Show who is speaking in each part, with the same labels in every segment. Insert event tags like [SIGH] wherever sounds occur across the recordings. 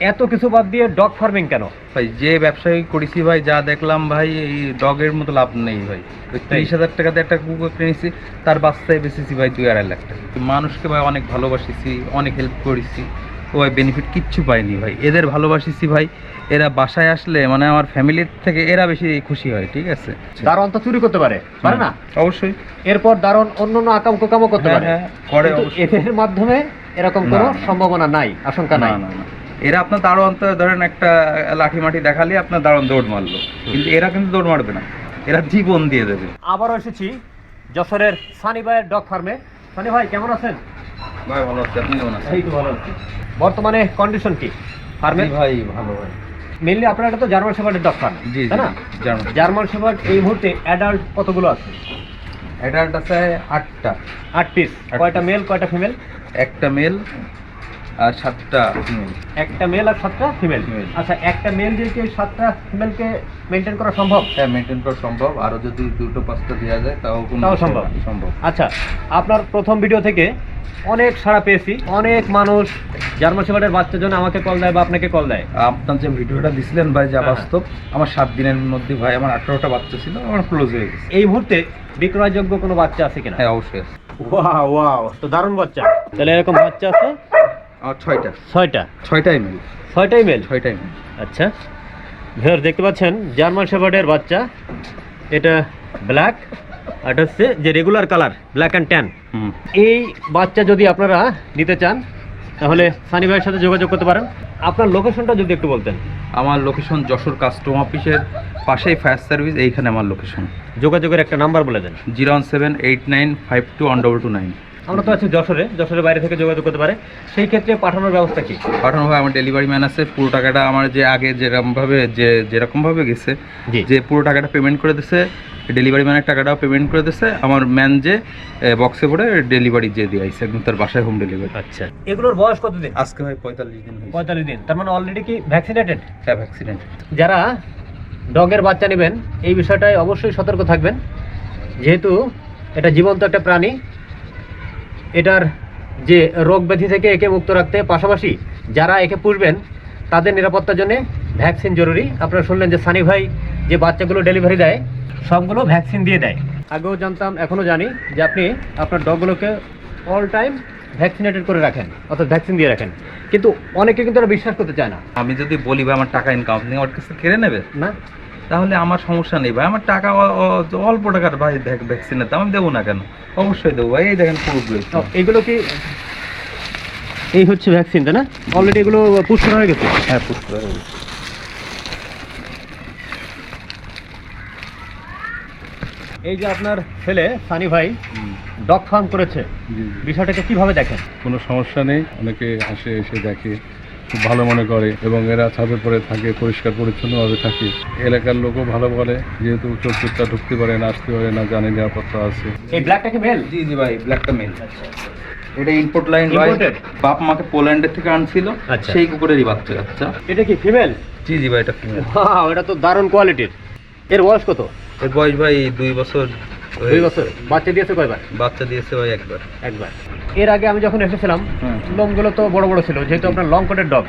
Speaker 1: এত কিছু বাদ দিয়ে ডগ ফার্মিং কেন?
Speaker 2: ভাই যে ব্যবসায়ী করেছি ভাই যা দেখলাম ভাই এই ডগের মতো লাভ নেই ভাই। ওই তিরিশ হাজার টাকাতে একটা কুকুর কিনেছি তার বাচ্চায় বেচেছি ভাই দুই আড়াই লাখ টাকা। মানুষকে ভাই অনেক ভালোবাসিছি অনেক হেল্প করেছি। ও ভাই বেনিফিট কিচ্ছু পাইনি ভাই। এদের ভালোবাসিছি ভাই এরা বাসায় আসলে মানে আমার ফ্যামিলির থেকে এরা বেশি খুশি হয় ঠিক আছে?
Speaker 1: দারোয়ান তো চুরি করতে পারে পারে না?
Speaker 2: অবশ্যই।
Speaker 1: এরপর দারোয়ান অন্য অন্য আকাম কুকামও করতে
Speaker 2: হ্যাঁ,
Speaker 1: পারে।
Speaker 2: হ্যাঁ, করে
Speaker 1: এদের মাধ্যমে এরকম কোনো সম্ভাবনা নাই আশঙ্কা নাই।
Speaker 2: না না। এরা আপনার দারোয়ান তো ধরেন একটা লাঠি মাটি দেখালে আপনার দারোয়ান দৌড় মারলো। কিন্তু এরা কিন্তু দৌড় মারবে না। এরা জীবন দিয়ে দেবে।
Speaker 1: আবারও এসেছি যশোরের সানি ভাইয়ের ডগ ফার্মে। সানি ভাই কেমন আছেন?
Speaker 2: ভাই ভালো আছে। আপনি কেমন আছেন?
Speaker 1: ভালো আছি। বর্তমানে কন্ডিশন কি ফার্মের
Speaker 2: জি ভাই ভালো ভাই।
Speaker 1: মেনলি আপনার এটা তো জার্মান শেফার্ডের ডগ ফার্ম
Speaker 2: জি
Speaker 1: তাই না?
Speaker 2: জার্মান
Speaker 1: জার্মান শেফার্ড এই মুহূর্তে অ্যাডাল্ট কতগুলো আছে?
Speaker 2: অ্যাডাল্ট আছে আটটা।
Speaker 1: আট পিস কয়টা মেল কয়টা ফিমেল
Speaker 2: একটা মেল আর সাতটা
Speaker 1: একটা মেল আর সাতটা ফিমেল। আচ্ছা একটা মেল দিয়ে কি সাতটা ফিমেলকে মেনটেন করা সম্ভব?
Speaker 2: হ্যাঁ মেনটেন করা সম্ভব। আরও যদি দুটো পাঁচটা দেওয়া যায় তাও
Speaker 1: তাও সম্ভব।
Speaker 2: সম্ভব।
Speaker 1: আচ্ছা আপনার প্রথম ভিডিও থেকে অনেক সাড়া পেয়েছি। অনেক মানুষ জার্মান শেফার্ডের বাচ্চার জন্য আমাকে কল দেয় বা আপনাকে কল দেয়।
Speaker 2: আপনার যে ভিডিওটা দিছিলেন ভাই যা
Speaker 1: হ্যাঁ।
Speaker 2: বাস্তব আমার সাত দিনের মধ্যে ভাই আমার আঠারোটা বাচ্চা ছিল আমার ক্লোজ হয়ে গেছে।
Speaker 1: এই মুহূর্তে বিক্রয়যোগ্য কোনো বাচ্চা আছে কিনা?
Speaker 2: হ্যাঁ অবশ্যই আছে।
Speaker 1: ওয়াও ওয়াও তো দারুণ বাচ্চা। তাহলে এরকম বাচ্চা আছে
Speaker 2: ছয়টা।
Speaker 1: ছয়টা?
Speaker 2: ছয়টাই মেল
Speaker 1: ছয়টাই মেল
Speaker 2: ছয়টাই মেল
Speaker 1: আচ্ছা। ভিউয়ার দেখতে পাচ্ছেন জার্মান শেফার্ডের বাচ্চা। এটা ব্ল্যাক আর হচ্ছে যে regular colour black and tan এই বাচ্চা যদি আপনারা নিতে চান তাহলে সানি ভাইয়ের সাথে যোগাযোগ করতে পারেন। আপনার লোকেশনটা যদি একটু বলতেন।
Speaker 2: আমার লোকেশন যশোর কাস্টম অফিসের পাশেই ফায়ার সার্ভিস এইখানে আমার লোকেশন
Speaker 1: যোগাযোগের একটা নাম্বার বলে দেন।
Speaker 2: Zero one seven eight nine five two one double two nine
Speaker 1: আমরা তো আছি যশোরে যশোরের বাইরে থেকে যোগাযোগ করতে পারে। সেই ক্ষেত্রে পাঠানোর ব্যবস্থা কি?
Speaker 2: পাঠানো হয় আমার ডেলিভারি ম্যান আছে পুরো টাকাটা আমার যে আগে যেরকমভাবে যে যেরকমভাবে গেছে যে পুরো টাকাটা পেমেন্ট করে দিছে ডেলিভারি ম্যানের টাকাটাও পেমেন্ট করে দিছে আমার ম্যান যে বক্সে ভরে ডেলিভারি যে দিয়ে আইছে একদম তার বাসায় হোম ডেলিভারি
Speaker 1: আচ্ছা। এগুলোর বয়স কতদিন?
Speaker 2: আজকে হয় পঁয়তাল্লিশ দিন
Speaker 1: পঁয়তাল্লিশ দিন তার মানে অলরেডি কি ভ্যাকসিনেটেড
Speaker 2: হ্যাঁ অ্যাক্সিডেন্ট
Speaker 1: যারা ডগের বাচ্চা নেবেন এই বিষয়টায় অবশ্যই সতর্ক থাকবেন। যেহেতু এটা জীবন্ত একটা প্রাণী এটার যে রোগ ব্যাধি থেকে একে মুক্ত রাখতে পাশাপাশি যারা একে পুষবেন তাদের নিরাপত্তার জন্য ভ্যাকসিন জরুরি। আপনারা শুনলেন যে সানি ভাই যে বাচ্চাগুলো ডেলিভারি দেয় সবগুলো ভ্যাকসিন দিয়ে দেয়। আগেও জানতাম এখনও জানি যে আপনি আপনার ডগগুলোকে অল টাইম ভ্যাকসিনেটেড করে রাখেন অর্থাৎ ভ্যাকসিন দিয়ে রাখেন। কিন্তু অনেকে কিন্তু বিশ্বাস করতে চায় না।
Speaker 2: আমি যদি বলি বা আমার টাকা ইনকাম আপনি ওর কাছে কেড়ে নেবে
Speaker 1: না।
Speaker 2: তাহলে আমার সমস্যা নেই ভাই। আমার টাকা অল্প টাকার ভাই ভ্যাকসিনের দাম আমি দেবো না কেন? অবশ্যই দেবো ভাই। এই দেখেন পুরোগুলো
Speaker 1: তো এগুলো কি এই হচ্ছে ভ্যাকসিন তাই না? অলরেডি এগুলো করা হয়ে গেছে?
Speaker 2: হ্যাঁ পুষ্ট হয়ে গেছে।
Speaker 1: এই যে আপনার ছেলে সানি ভাই ডগ ফার্ম করেছে। বিষয়টাকে কীভাবে দেখেন?
Speaker 3: কোনো সমস্যা নেই। অনেকে আসে এসে দেখে। খুব ভালো মনে করে এবং এরা ছাদের পরে থাকে পরিষ্কার পরিচ্ছন্নভাবে থাকে। এলাকার লোকও ভালো বলে যেহেতু চোরচুরটা ঢুকতে পারে না আসতে পারে না জানে নিরাপত্তা আছে।
Speaker 1: এই ব্ল্যাকটা কি মেল
Speaker 2: জি জি ভাই ব্ল্যাকটা মেল এটা ইম্পোর্ট লাইন ভাই বাপ মাকে পোল্যান্ডের থেকে আনছিল।
Speaker 1: আচ্ছা।
Speaker 2: সেই কুকুরেরই বাচ্চা আচ্ছা।
Speaker 1: এটা কি ফিমেল
Speaker 2: জি জি ভাই এটা ফিমেল
Speaker 1: এটা তো দারুণ কোয়ালিটির এর বয়স কত?
Speaker 2: এর বয়স ভাই দুই বছর
Speaker 1: দুই বছর। বাচ্চা দিয়েছে কয়বার?
Speaker 2: বাচ্চা দিয়েছে ভাই একবার।
Speaker 1: একবার। এর আগে আমি যখন এসেছিলাম
Speaker 2: হুম।
Speaker 1: লোমগুলো তো বড় বড় ছিল যেহেতু আপনার লং কোটের ডগ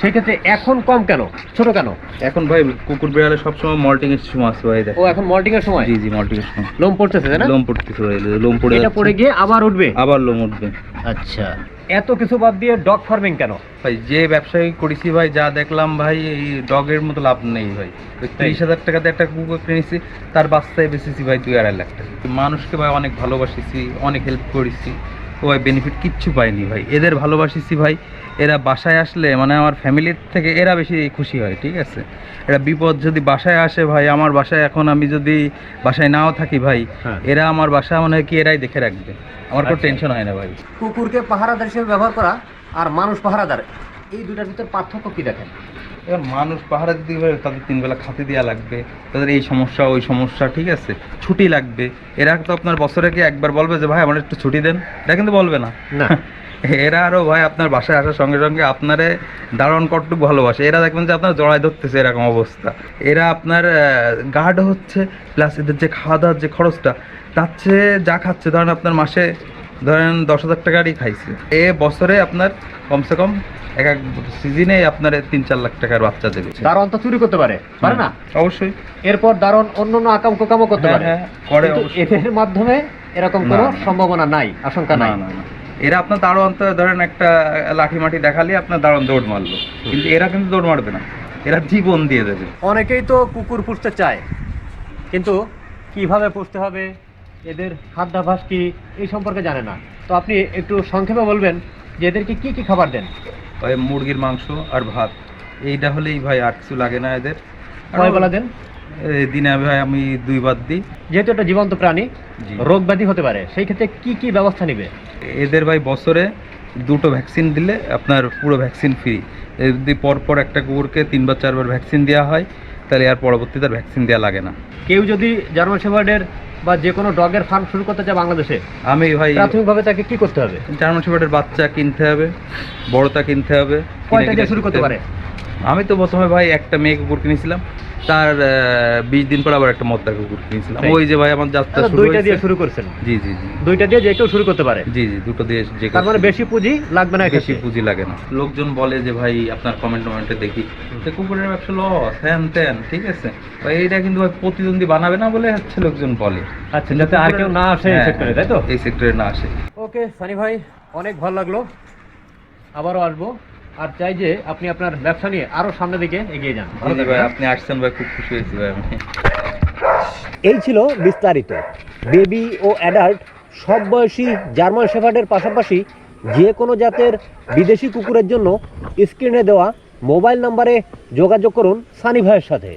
Speaker 1: সেক্ষেত্রে এখন কম কেন? ছোট কেন?
Speaker 2: এখন ভাই কুকুর বিড়ালে সবসময় মল্টিং এর সময় আছে ভাই
Speaker 1: ও এখন মল্টিং এর সময়?
Speaker 2: জি জি মল্টিং এর সময়।
Speaker 1: লোম পড়তেছে না?
Speaker 2: লোম পড়তেছে লোম পড়ে
Speaker 1: এটা পড়ে গিয়ে আবার উঠবে?
Speaker 2: আবার লোম উঠবে।
Speaker 1: আচ্ছা। এত কিছু বাদ দিয়ে ডগ ফার্মিং কেন?
Speaker 2: ভাই যে ব্যবসায়ী করেছি ভাই যা দেখলাম ভাই এই ডগের মতো লাভ নেই ভাই। তিরিশ হাজার টাকাতে একটা কুকুর কিনেছি তার বাচ্চায় বেচেছি ভাই দুই আড়াই লাখ টাকা। মানুষকে ভাই অনেক ভালোবাসেছি অনেক হেল্প করেছি। ও ভাই বেনিফিট কিচ্ছু পাইনি ভাই। এদের ভালোবাসিছি ভাই। এরা বাসায় আসলে মানে আমার ফ্যামিলির থেকে এরা বেশি খুশি হয় ঠিক আছে? এরা বিপদ যদি বাসায় আসে ভাই আমার বাসায় এখন আমি যদি বাসায় নাও থাকি ভাই
Speaker 1: হ্যাঁ।
Speaker 2: এরা আমার বাসা মনে হয় কি এরাই দেখে রাখবে। আমার কোনো
Speaker 1: আচ্ছা।
Speaker 2: টেনশন হয় না ভাই।
Speaker 1: কুকুরকে পাহারাদার হিসেবে ব্যবহার করা আর মানুষ পাহারাদার এই দুটার ভিতর পার্থক্য কি দেখেন?
Speaker 2: এবার মানুষ পাহারা দিতে গেলে তাদের তিন বেলা খাতে দেওয়া লাগবে তাদের এই সমস্যা ওই সমস্যা ঠিক আছে? ছুটি লাগবে। এরা তো আপনার বছরে কি একবার বলবে যে ভাই আমার একটু ছুটি দেন? এটা কিন্তু বলবে না।
Speaker 1: না। [LAUGHS]
Speaker 2: এরা আরও ভাই আপনার বাসায় আসার সঙ্গে সঙ্গে আপনারে দারণ কটটুক ভালোবাসে। এরা দেখবেন যে আপনার জড়ায় ধরতেছে এরকম অবস্থা। এরা আপনার গার্ড হচ্ছে প্লাস এদের যে খাওয়া দাওয়ার যে খরচটা তার চেয়ে যা খাচ্ছে ধরেন আপনার মাসে ধরেন দশ হাজার টাকারই খাইছে। এ বছরে আপনার কমসে কম এক এক সিজনে আপনার তিন চার লাখ টাকার বাচ্চা দেবে।
Speaker 1: দারোয়ান তো চুরি করতে পারে পারে না?
Speaker 2: অবশ্যই।
Speaker 1: এরপর দারোয়ান অন্য অন্য আকাম কোকামও করতে
Speaker 2: হ্যাঁ,
Speaker 1: পারে।
Speaker 2: হ্যাঁ, করে
Speaker 1: এদের মাধ্যমে এরকম কোনো সম্ভাবনা নাই আশঙ্কা নাই।
Speaker 2: এরা আপনার দারোয়ান তো ধরেন একটা লাঠি মাটি দেখালে আপনার দারোয়ান দৌড় মারলো। কিন্তু এরা কিন্তু দৌড় মারবে না। এরা জীবন দিয়ে দেবে।
Speaker 1: অনেকেই তো কুকুর পুষতে চায়। কিন্তু কীভাবে পুষতে হবে? এদের খাদ্যাভ্যাস কি এই সম্পর্কে জানে না। তো আপনি একটু সংক্ষেপে বলবেন যে এদেরকে কি কি খাবার দেন?
Speaker 2: ওই মুরগির মাংস আর ভাত। এইটা হলেই ভাই আর কিছু লাগে না এদের।
Speaker 1: কয় বেলা দেন
Speaker 2: দিনে ভাই আমি দুইবার দিই।
Speaker 1: যেহেতু একটা জীবন্ত প্রাণী রোগ ব্যাধি হতে পারে সেই ক্ষেত্রে কি কি ব্যবস্থা নেবে?
Speaker 2: এদের ভাই বছরে দুটো ভ্যাকসিন দিলে আপনার পুরো ভ্যাকসিন ফ্রি। যদি পরপর একটা কুকুরকে তিনবার চারবার ভ্যাকসিন দেওয়া হয় তাহলে আর পরবর্তীতে আর ভ্যাকসিন দেওয়া লাগে না।
Speaker 1: কেউ যদি জার্মান শেফার্ডের বা যে কোনো ডগের ফার্ম শুরু করতে চায় বাংলাদেশে
Speaker 2: আমি ভাই
Speaker 1: প্রাথমিকভাবে তাকে কি করতে হবে?
Speaker 2: জার্মান শেফার্ডের বাচ্চা কিনতে হবে বড়টা কিনতে হবে
Speaker 1: কয়টা দিয়ে শুরু করতে পারে?
Speaker 2: আমি তো প্রথমে ভাই একটা মেয়ে কুকুর কিনেছিলাম। তার বিশ দিন পর আবার একটা মদ্দা কুকুর কিনেছিলাম। ওই যে ভাই আমার যাত্রা শুরু
Speaker 1: দুইটা দিয়ে শুরু করছেন।
Speaker 2: জি জি জি।
Speaker 1: দুইটা দিয়ে যে কেউ শুরু করতে পারে।
Speaker 2: জি জি দুটো দিয়ে যে
Speaker 1: তার মানে বেশি পুঁজি লাগবে না
Speaker 2: বেশি পুঁজি লাগে না। লোকজন বলে যে ভাই আপনার কমেন্ট টমেন্টে দেখি। কুকুরের ব্যবসা লস হ্যান ত্যান ঠিক আছে? ভাই এইটা কিন্তু ভাই প্রতিদ্বন্দ্বী বানাবে না বলে হচ্ছে লোকজন বলে।
Speaker 1: আচ্ছা যাতে আর কেউ না আসে এই
Speaker 2: হ্যাঁ,
Speaker 1: সেক্টরে তাই তো?
Speaker 2: এই সেক্টরে না আসে।
Speaker 1: ওকে সানি ভাই অনেক ভালো লাগল। আবারও আসব। আর চাই যে আপনি আপনার ব্যবসা নিয়ে আরও সামনের দিকে এগিয়ে যান।
Speaker 2: ভাই? আপনি আসছেন ভাই খুব খুশি হয়েছি ভাই আমি।
Speaker 1: এই ছিল বিস্তারিত। বেবি ও অ্যাডাল্ট সব বয়সী জার্মান শেফার্ডের পাশাপাশি যে কোনো জাতের বিদেশি কুকুরের জন্য স্ক্রিনে দেওয়া মোবাইল নম্বরে যোগাযোগ করুন সানি ভাইয়ের সাথে।